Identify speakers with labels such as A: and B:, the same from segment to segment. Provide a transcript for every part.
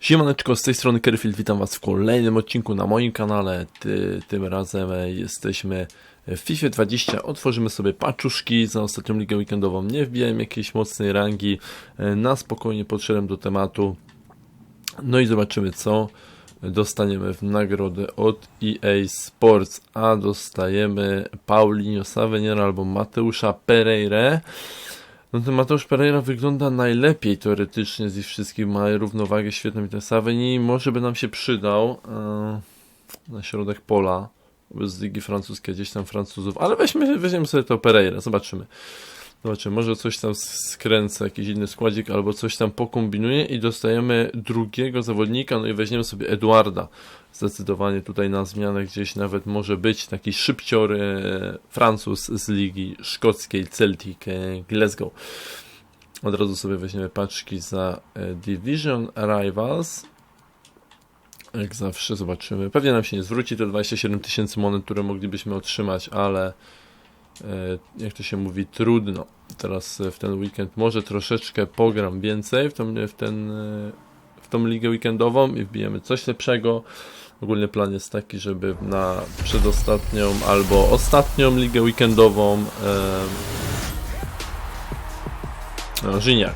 A: Siemaneczko, z tej strony Kerfield, witam was w kolejnym odcinku na moim kanale. Ty, tym razem e, jesteśmy w FIFA 20. Otworzymy sobie paczuszki za ostatnią ligę weekendową. Nie wbijałem jakiejś mocnej rangi. E, Na spokojnie podszedłem do tematu. No i zobaczymy co dostaniemy w nagrodę od EA Sports. A dostajemy Paulinho Saveniera albo Mateusza Pereira. No ten Mateusz Pereira wygląda najlepiej teoretycznie z ich wszystkich, ma równowagę świetną i ten Saveni może by nam się przydał e, na środek pola z ligi francuskiej, gdzieś tam Francuzów, ale weźmy, weźmiemy sobie to Pereira, zobaczymy. Zobaczymy, może coś tam skręcę, jakiś inny składzik, albo coś tam pokombinuje i dostajemy drugiego zawodnika, no i weźmiemy sobie Eduarda. Zdecydowanie tutaj na zmianę gdzieś nawet może być taki szybcior e, Francuz z ligi szkockiej Celtic e, Glasgow. Od razu sobie weźmiemy paczki za e, Division Rivals. Jak zawsze zobaczymy. Pewnie nam się nie zwróci te 27 tysięcy monet, które moglibyśmy otrzymać, ale jak to się mówi, trudno. Teraz e, w ten weekend może troszeczkę pogram więcej w, tą, w, ten, e, w tą ligę weekendową i wbijemy coś lepszego. Ogólny plan jest taki, żeby na przedostatnią albo ostatnią ligę weekendową e, no, Żyniak,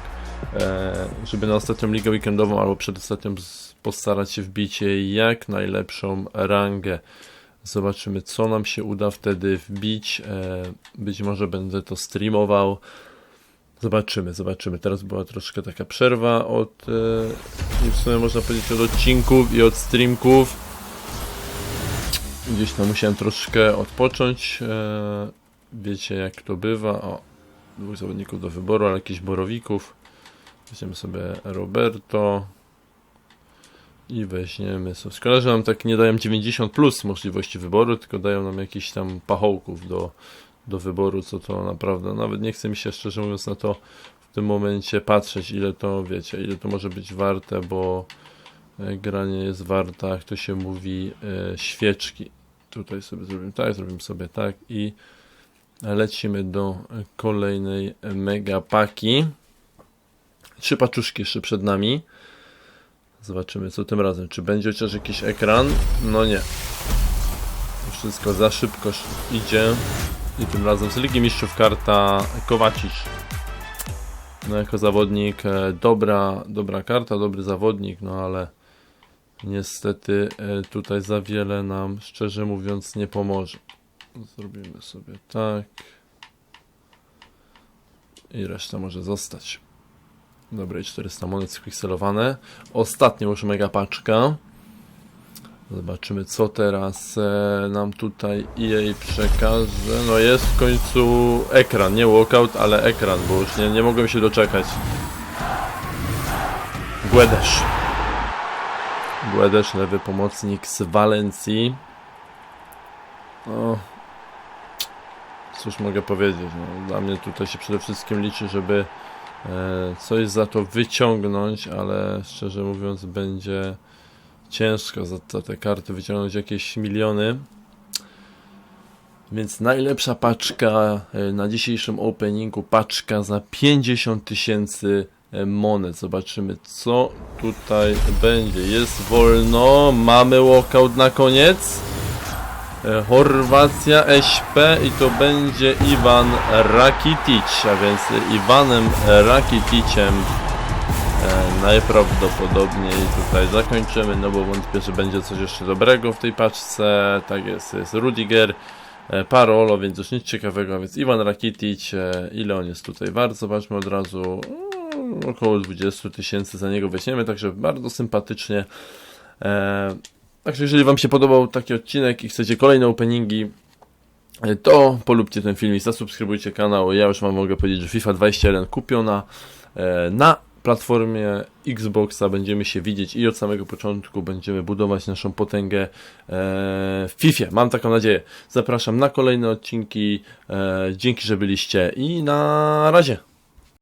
A: e, żeby na ostatnią ligę weekendową albo przedostatnią postarać się wbić jak najlepszą rangę. Zobaczymy, co nam się uda wtedy wbić. E, być może będę to streamował. Zobaczymy, zobaczymy. Teraz była troszkę taka przerwa od, e, w sumie można powiedzieć od odcinków i od streamków. Gdzieś tam musiałem troszkę odpocząć. E, wiecie jak to bywa. O, dwóch zawodników do wyboru, ale jakichś borowików. Weźmiemy sobie Roberto. I weźmiemy sobie. Szkoda, że nam tak nie dają 90 plus możliwości wyboru, tylko dają nam jakiś tam pachołków do, do wyboru, co to naprawdę. Nawet nie chce mi się szczerze mówiąc na to w tym momencie patrzeć, ile to wiecie, ile to może być warte, bo e, granie jest warta, jak to się mówi, e, świeczki. Tutaj sobie zrobimy tak, zrobimy sobie tak i lecimy do kolejnej mega paki. Trzy paczuszki jeszcze przed nami. Zobaczymy co tym razem. Czy będzie chociaż jakiś ekran? No nie. Wszystko za szybko sz- idzie. I tym razem z Ligi Mistrzów karta Kowacic. No jako zawodnik e, dobra, dobra karta, dobry zawodnik, no ale niestety e, tutaj za wiele nam szczerze mówiąc nie pomoże. Zrobimy sobie tak. I reszta może zostać. Dobra, i 400 monet spikselowane. Ostatnia już mega paczka. Zobaczymy, co teraz e, nam tutaj EA przekaże. No jest w końcu ekran, nie walkout, ale ekran, bo już nie, nie mogłem się doczekać. Guedes. Guedes, lewy pomocnik z Walencji. O, cóż mogę powiedzieć, no, dla mnie tutaj się przede wszystkim liczy, żeby coś za to wyciągnąć, ale szczerze mówiąc będzie ciężko za, za te karty wyciągnąć jakieś miliony. Więc najlepsza paczka e, na dzisiejszym openingu, paczka za 50 tysięcy e, monet. Zobaczymy co tutaj będzie. Jest wolno, mamy walkout na koniec. E, Chorwacja, SP i to będzie Iwan Rakitic, a więc Iwanem Rakiticiem e, najprawdopodobniej tutaj zakończymy, no bo wątpię, że będzie coś jeszcze dobrego w tej paczce. Tak jest, jest Rudiger, e, Parolo, więc już nic ciekawego, więc Iwan Rakitic, ile on jest tutaj wart, zobaczmy od razu, mm, około 20 tysięcy za niego weźmiemy, także bardzo sympatycznie. Także jeżeli Wam się podobał taki odcinek i chcecie kolejne openingi, e, to polubcie ten film i zasubskrybujcie kanał. Ja już Wam mogę powiedzieć, że FIFA 21 kupiona e, na platformie Xboxa. Będziemy się widzieć i od samego początku będziemy budować naszą potęgę e, w FIFA. Mam taką nadzieję. Zapraszam na kolejne odcinki. Dzięki, że byliście i na razie.